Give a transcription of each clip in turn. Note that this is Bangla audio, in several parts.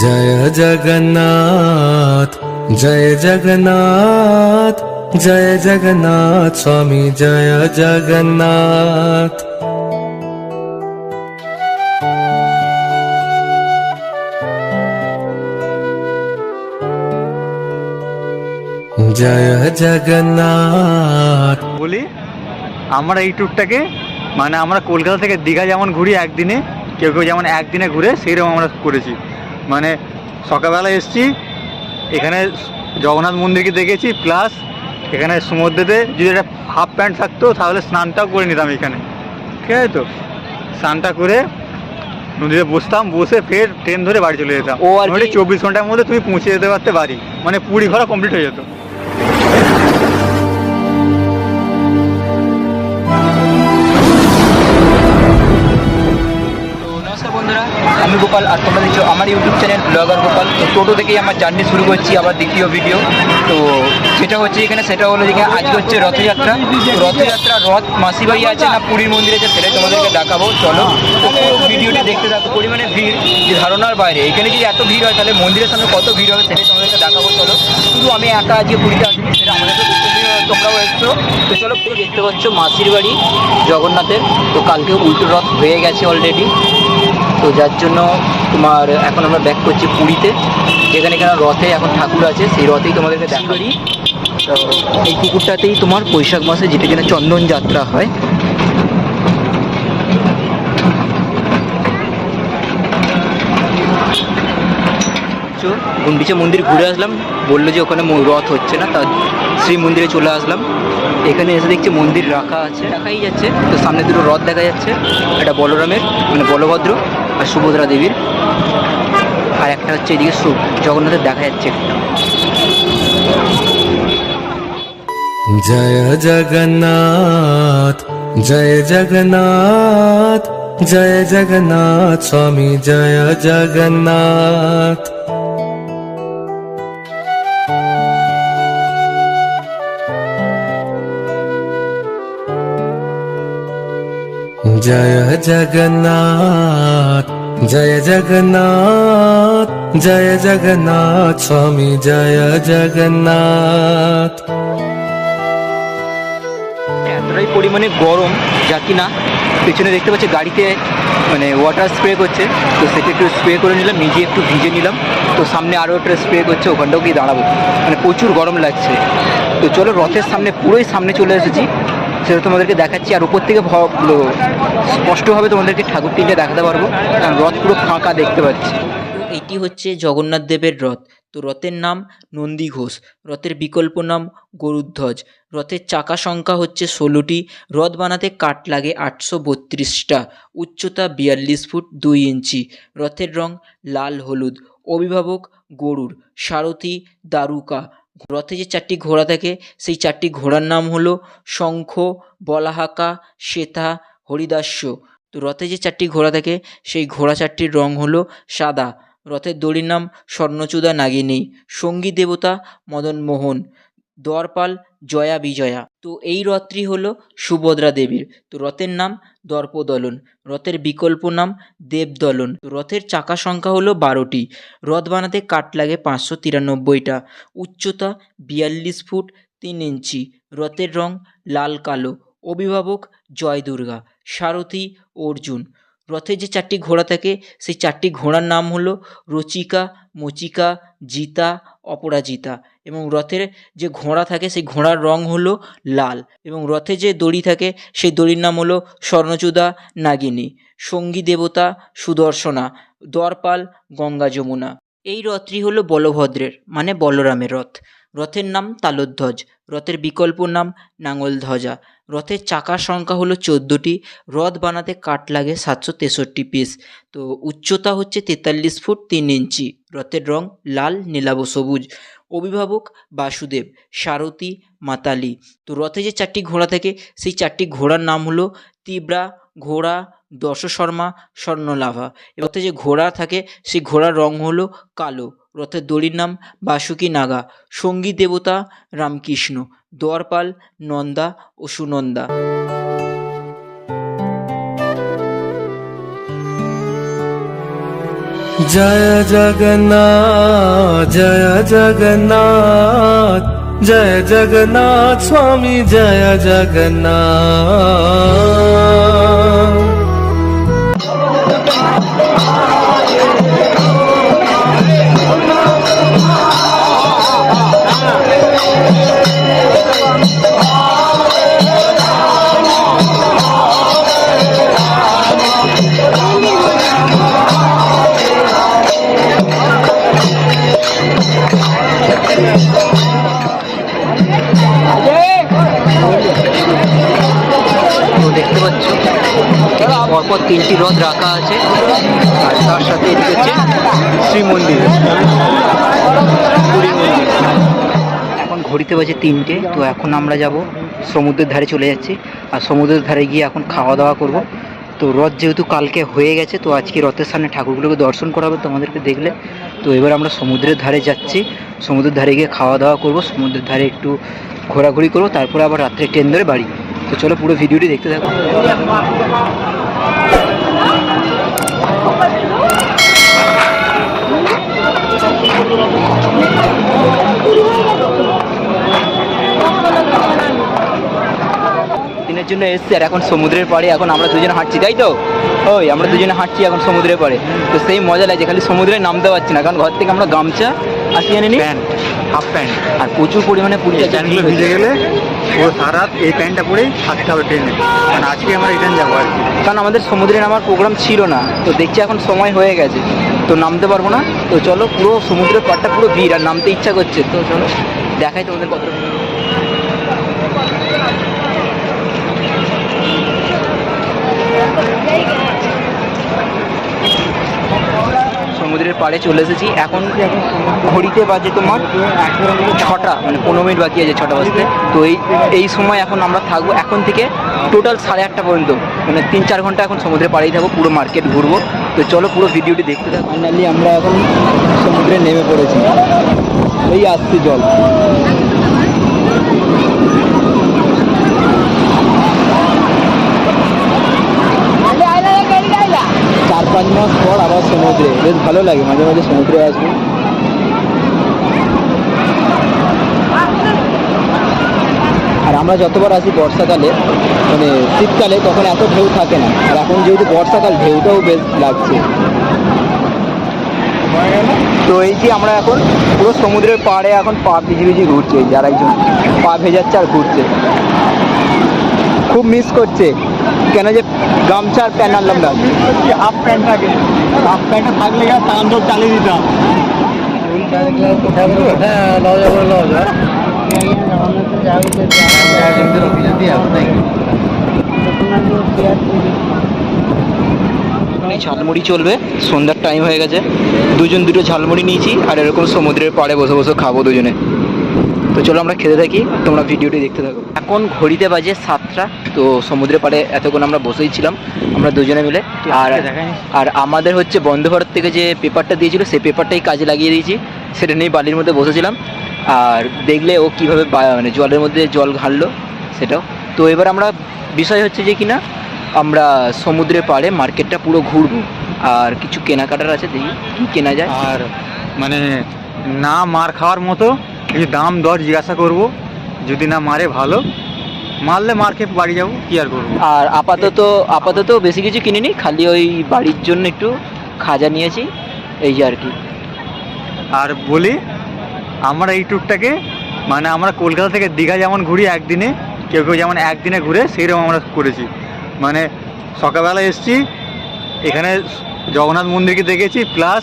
জয় জগন্নাথ জয় জগন্নাথ জয় জগন্নাথ, স্বামী জয় জগন্নাথ। জয় জগন্নাথ। বলি, আমরা এই ট্যুরটাকে মানে আমরা কলকাতা থেকে দীঘা যেমন ঘুরি একদিনে, কেউ কেউ যেমন একদিনে ঘুরে, সেইরকম আমরা করেছি। মানে সকালবেলা এসছি এখানে জগন্নাথ মন্দিরকে দেখেছি প্লাস এখানে সমুদ্রেতে যদি একটা হাফ প্যান্ট থাকতো তাহলে স্নানটাও করে নিতাম এখানে। ঠিক আছে তো? স্নানটা করে নদীতে বসতাম বসে ফের ট্রেন ধরে বাড়ি চলে যেতাম। ও আর চব্বিশ ঘণ্টার মধ্যে তুমি পৌঁছে যেতে পারতে বাড়ি। মানে পুরী ঘোরা কমপ্লিট হয়ে যেত। আমি গোপাল, আর তোমরা দেখছ আমার ইউটিউব চ্যানেল ব্লগার গোপাল। তো টোটো থেকেই আমার জার্নি শুরু করছি, আবার দ্বিতীয় ভিডিও তো সেটা হচ্ছে এখানে, সেটা হলো যেখানে আজকে হচ্ছে রথযাত্রা। রথযাত্রা রথ মাসিবাড়ি আছে না, পুরীর মন্দিরে আছে, সেটাই তোমাদেরকে দেখাবো। চলো ভিডিওটি দেখতে থাকো, পরিমাণে ভিড়, যে ধারণার বাইরে। এখানে যদি এত ভিড় হয়, তাহলে মন্দিরের সামনে কত ভিড় হবে, সেটাই তোমাদেরকে দেখাবো, চলো। শুধু আমি একা আজকে পুরীতে আসিনি, সেটা আমাদেরকে তোমরাও এসছো। তো চলো পুরো দেখতে পাচ্ছ মাসির বাড়ি জগন্নাথের। তো কালকে উল্টো রথ হয়ে গেছে অলরেডি তো যার জন্য তোমার এখন আমরা ব্যাক করছি পুরীতে। যেখানে এখানে রথে এখন ঠাকুর আছে সেই রথেই তোমাদেরকে দেখাবি। তো এই পুকুরটাতেই তোমার বৈশাখ মাসে যেটা কিনা চন্দন যাত্রা হয়। তো গুন্ডিচা মন্দির ঘুরে আসলাম। বলল যে ওখানে রথ হচ্ছে না, তা শ্রী মন্দিরে চলে আসলাম। এখানে এসে দেখছি মন্দির রাখা আছে, রাখাই যাচ্ছে। তো সামনে দুটো রথ দেখা যাচ্ছে, একটা বলরামের মানে বলভদ্র আর সুভদ্রা দেবীর। আর একটা হচ্ছে এদিকে সু জগন্নাথের দেখা যাচ্ছে জয় জগন্নাথ জয় জগন্নাথ জয় জগন্নাথ, স্বামী জয় জগন্নাথ। জয় জগন্নাথ জয় জগন্নাথ জয় জগন্নাথ স্বামী জয় জগন্নাথ এতটাই পরিমাণে গরম যা কি না পেছনে দেখতে পাচ্ছি গাড়িতে মানে ওয়াটার স্প্রে করছে, তো সেটা একটু স্প্রে করে নিলাম, নিজে একটু ভিজে নিলাম, তো সামনে আরও একটা স্প্রে করছে, ওখানটাও গিয়ে দাঁড়াবো। মানে প্রচুর গরম লাগছে। তো চলো রথের সামনে, পুরোই সামনে চলে এসেছি। সেটা তোমাদেরকে দেখাচ্ছি। আর উপর থেকে স্পষ্টভাবে তোমাদেরকে ঠাকুর তিনটে দেখাতে পারব। কারণ রথ পুরো ফাঁকা দেখতে পাচ্ছি। এটি হচ্ছে জগন্নাথ দেবের রথ। তো রথের নাম নন্দী ঘোষ। রথের বিকল্প নাম গরুধ্বজ রথের চাকা সংখ্যা হচ্ছে ষোলোটি। রথ বানাতে কাঠ লাগে আটশো বত্রিশটা। উচ্চতা বিয়াল্লিশ ফুট দুই ইঞ্চি। রথের রং লাল হলুদ। অভিভাবক গরুর সারথি দারুকা। রথে যে চারটি ঘোড়া থাকে, সেই চারটি ঘোড়ার নাম হলো শঙ্খ, বলাহাকা, শ্বেতা, হরিদাস্য। তো রথে যে চারটি ঘোড়া থাকে, সেই ঘোড়া চারটির রং হলো সাদা। রথের দড়ির নাম স্বর্ণচূদা নাগিনী। সঙ্গী দেবতা মদন মোহন দরপাল জয়া বিজয়া। তো এই রথটি হলো সুভদ্রা দেবীর। তো রথের নাম দর্পদলন। রথের বিকল্প নাম দেবদলন। তো রথের চাকা সংখ্যা হলো বারোটি। রথ বানাতে কাঠ লাগে পাঁচশো তিরানব্বইটা। উচ্চতা বিয়াল্লিশ ফুট তিন ইঞ্চি। রথের রং লাল কালো। অভিভাবক জয় দুর্গা সারথি অর্জুন। রথে যে চারটি ঘোড়া থাকে, সেই চারটি ঘোড়ার নাম হলো রচিকা, মচিকা, জিতা, অপরাজিতা এবং রথের যে ঘোড়া থাকে, সেই ঘোড়ার রং হলো লাল এবং রথে যে দড়ি থাকে, সেই দড়ির নাম হলো স্বর্ণচূড়া নাগিনী, সঙ্গী দেবতা, সুদর্শনা, দরপাল, গঙ্গা যমুনা। এই রথটি হলো বলভদ্রের মানে বলরামের রথ। রথের নাম তালোধ্বজ, রথের বিকল্প নাম নাঙ্গল ধ্বজা রথের চাকার সংখ্যা হলো চোদ্দোটি, রথ বানাতে কাঠ লাগে সাতশো তেষট্টি পিস তো উচ্চতা হচ্ছে তেতাল্লিশ ফুট তিন ইঞ্চি, রথের রং লাল, নীলাভ সবুজ। অভিভাবক বাসুদেব, সারথি মাতালি। তো রথে যে চারটি ঘোড়া থাকে, সেই চারটি ঘোড়ার নাম হলো তিব্রা ঘোড়া, দশশর্মা, স্বর্ণলাভা। রথে যে ঘোড়া থাকে, সেই ঘোড়ার রং হলো কালো। রথের দড়ির নাম বাসুকি নাগা। সঙ্গী দেবতা রামকৃষ্ণ। দোয়ারপাল নন্দা ও সুনন্দা। জয় জগন্নাথ জয় জগন্নাথ জয় জগন্নাথ স্বামী জয় জগন্নাথ। পরপর তিনটি রথ রাখা আছে আর তার সাথে এদিকে হচ্ছে শ্রী মন্দির পুরী মন্দির। এখন ঘড়িতে বাজে তিনটে, তো এখন আমরা যাব সমুদ্রের ধারে চলে যাচ্ছি। আর সমুদ্রের ধারে গিয়ে এখন খাওয়া দাওয়া করব। তো রথ যেহেতু কালকে হয়ে গেছে, তো আজকে রথের সামনে ঠাকুরগুলোকে দর্শন করাবে তোমাদেরকে দেখলে। তো এবার আমরা সমুদ্রের ধারে যাচ্ছি। সমুদ্রের ধারে গিয়ে খাওয়া দাওয়া করব। সমুদ্রের ধারে একটু ঘোরাঘুরি করব। তারপরে আবার রাত্রে ট্রেন ধরে বাড়ি। তো চলো পুরো ভিডিওটি দেখতে থাকো। দিনের জন্য এসছি আর এখন সমুদ্রের পাড়ে, এখন আমরা দুজনে হাঁটছি, তাই তো? ওই, আমরা দুজনে হাঁটছি, এখন সমুদ্রের পাড়ে। তো সেই মজা লাগছে খালি সমুদ্রে নামতে পারছি না, কারণ ঘর থেকে আমরা গামছা আসি কি আনিনি? Pant half pant. আর প্রচুর পরিমাণে পুরী এই প্যান্টগুলো ভিজে গেলে পুরো সারা এই প্যান্টটা পরেই থাকতে হবে ট্রেনে। কারণ আজকে আমরা রিটার্ন যাব আর কি। কারণ আমাদের সমুদ্রে নামার প্রোগ্রাম ছিল না। তো দেখছি এখন সময় হয়ে গেছে। তো নামতে পারব না। তো চলো পুরো সমুদ্রের পাড়টা পুরো ভিড় আর নামতে ইচ্ছা করছে। তো চলো দেখাই তোমাদের কত সমুদ্রের পাড়ে চলে এসেছি। এখন ঘড়িতে বাজে তোমার ছটা মানে পনেরো মিনিট বাকি আছে ছটা বাজতে। তো এই এই সময় এখন আমরা থাকব। এখন থেকে টোটাল সাড়ে আটটা পর্যন্ত। মানে তিন চার ঘণ্টা এখন সমুদ্রের পাড়েই থাকব, পুরো মার্কেট ঘুরবো। তো চলো পুরো ভিডিওটি দেখতে থাকো। ফাইনালি আমরা এখন সমুদ্রে নেমে পড়েছি। এই আসছে জল। চার পাঁচ মাস পর সমুদ্রে, বেশ ভালো লাগে, মাঝে মাঝে সমুদ্রে আসব। আর আমরা যতবার আসি বর্ষাকালে মানে শীতকালে, তখন এত ঢেউ থাকে না। আর এখন যেহেতু বর্ষাকাল, ঢেউটাও বেশ লাগছে। তো এই যে আমরা এখন পুরো সমুদ্রের পাড়ে এখন পা ভিজি ভিজি ঘুরছে যারা একজন পা ভেজাচ্ছে আর ঘুরছে। খুব মিস করছে। কেন যে গামছা আর প্যান্ট আনলাম না। হাফ প্যান্ট থাকে। হাফ প্যান্টটা থাকলে আর টান তো চালিয়ে দিতাম হ্যাঁ লজা বলে লজা ঝালমুড়ি চলবে। সন্ধ্যার টাইম হয়ে গেছে। দুজন দুটো ঝালমুড়ি নিয়েছি আর এরকম সমুদ্রের পাড়ে বসে বসে খাব দুজনে। তো চলো আমরা খেতে থাকি তোমরা ভিডিওটি দেখতে থাকো। এখন ঘড়িতে বাজে সাতটা তো সমুদ্রের পাড়ে এতক্ষণ আমরা বসেই ছিলাম আমরা দুজনে মিলে। আর আর আমাদের হচ্ছে বন্ধ ভারত থেকে যে পেপারটা দিয়েছিল সেই পেপারটাই কাজে লাগিয়ে দিয়েছি। সেটা নিয়ে বালির মধ্যে বসেছিলাম। আর দেখলে ও কীভাবে মানে জলের মধ্যে জল ঘাললো সেটাও। তো এবার আমরা বিষয় হচ্ছে যে কিনা আমরা সমুদ্রের পাড়ে মার্কেটটা পুরো ঘুরবো। আর কিছু কেনাকাটার আছে দেখি কী কেনা যায়। আর মানে না মার খাওয়ার মতো কিছু দাম দর জিজ্ঞাসা করব যদি না মারে ভালো মারলে মার খেয়ে বাড়ি যাব কি আর করব? আর আপাতত আপাতত বেশি কিছু কিনিনি খালি ওই বাড়ির জন্য একটু খাজা নিয়েছি এই যে আর কি। আর বলি আমরা এই ট্যুরটাকে মানে আমরা কলকাতা থেকে দীঘা যেমন ঘুরি একদিনে কেউ কেউ যেমন একদিনে ঘুরে সেইরকম আমরা করেছি। মানে সকালবেলা এসছি এখানে জগন্নাথ মন্দিরকে দেখেছি প্লাস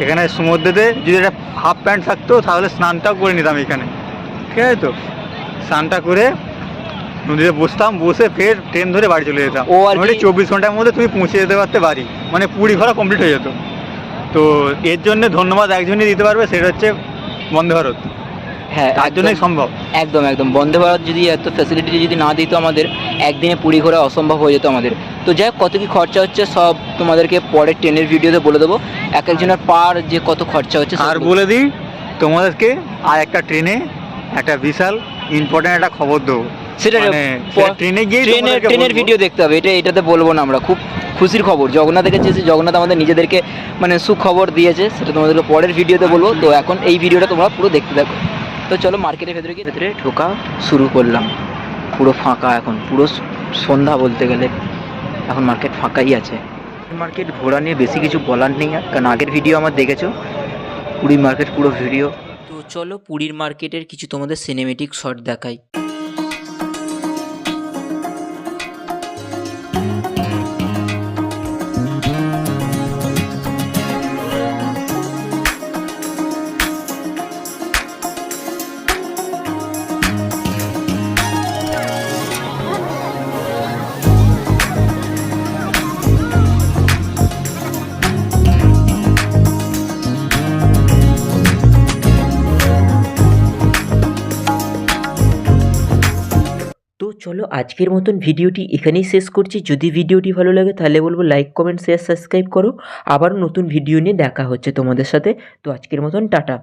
এখানে সমুদ্রেতে যদি একটা হাফ প্যান্ট থাকতো তাহলে স্নানটাও করে নিতাম এখানে। ঠিক আছে তো? স্নানটা করে নদীতে বসতাম বসে ফের ট্রেন ধরে বাড়ি চলে যেতাম। ও আর চব্বিশ ঘণ্টার মধ্যে তুমি পৌঁছে যেতে পারতে বাড়ি। মানে পুরী ঘোরা কমপ্লিট হয়ে যেত। তো এর জন্য ধন্যবাদ একজনই দিতে পারবে সেটা হচ্ছে বন্দে ভারত। হ্যাঁ তার জন্যই সম্ভব। একদম একদম। বন্দে ভারত যদি এত ফ্যাসিলিটি যদি না দিত আমাদের একদিনে পুরী ঘোরা অসম্ভব হয়ে যেত আমাদের। তো যাই কত কি খরচা হচ্ছে সব তোমাদেরকে পরে ট্রেনের ভিডিওতে বলে দেবো। এক একজনের পার যে কত খরচা হচ্ছে আর বলে দিই তোমাদেরকে আর একটা ট্রেনে একটা বিশাল ইম্পর্ট্যান্ট একটা খবর দেবো। সেটা মানে ট্রেনে গিয়ে ট্রেনের ট্রেনের ভিডিও দেখতে হবে এটা এটাতে বলব না আমরা। খুব খুশির খবর। জগন্নাথ গেছে জগন্নাথ আমাদের নিজেদেরকে মানে সুখবর দিয়েছে সেটা তোমাদেরকে পরের ভিডিওতে বলব। তো এখন এই ভিডিওটা তোমরা পুরো দেখতে থাকো। তো চলো মার্কেটের ভেতরে গিয়ে ভেতরে ঢোকা শুরু করলাম। পুরো ফাঁকা এখন, পুরো সন্ধ্যা বলতে গেলে। এখন মার্কেট ফাঁকাই আছে। মার্কেট ঘোরা নিয়ে বেশি কিছু বলার নেই কারণ আগের ভিডিও আমার দেখেছ। পুরী মার্কেট পুরো ভিডিও তো চলো পুরীর মার্কেটের কিছু তোমাদের সিনেমেটিক শট দেখাই। চলো আজকের মতন ভিডিওটি এখানেই শেষ করছি। যদি ভিডিওটি ভালো লাগে তাহলে বলব লাইক কমেন্ট শেয়ার সাবস্ক্রাইব করো। আবার নতুন ভিডিও নিয়ে দেখা হচ্ছে তোমাদের সাথে। তো আজকের মতন টাটা।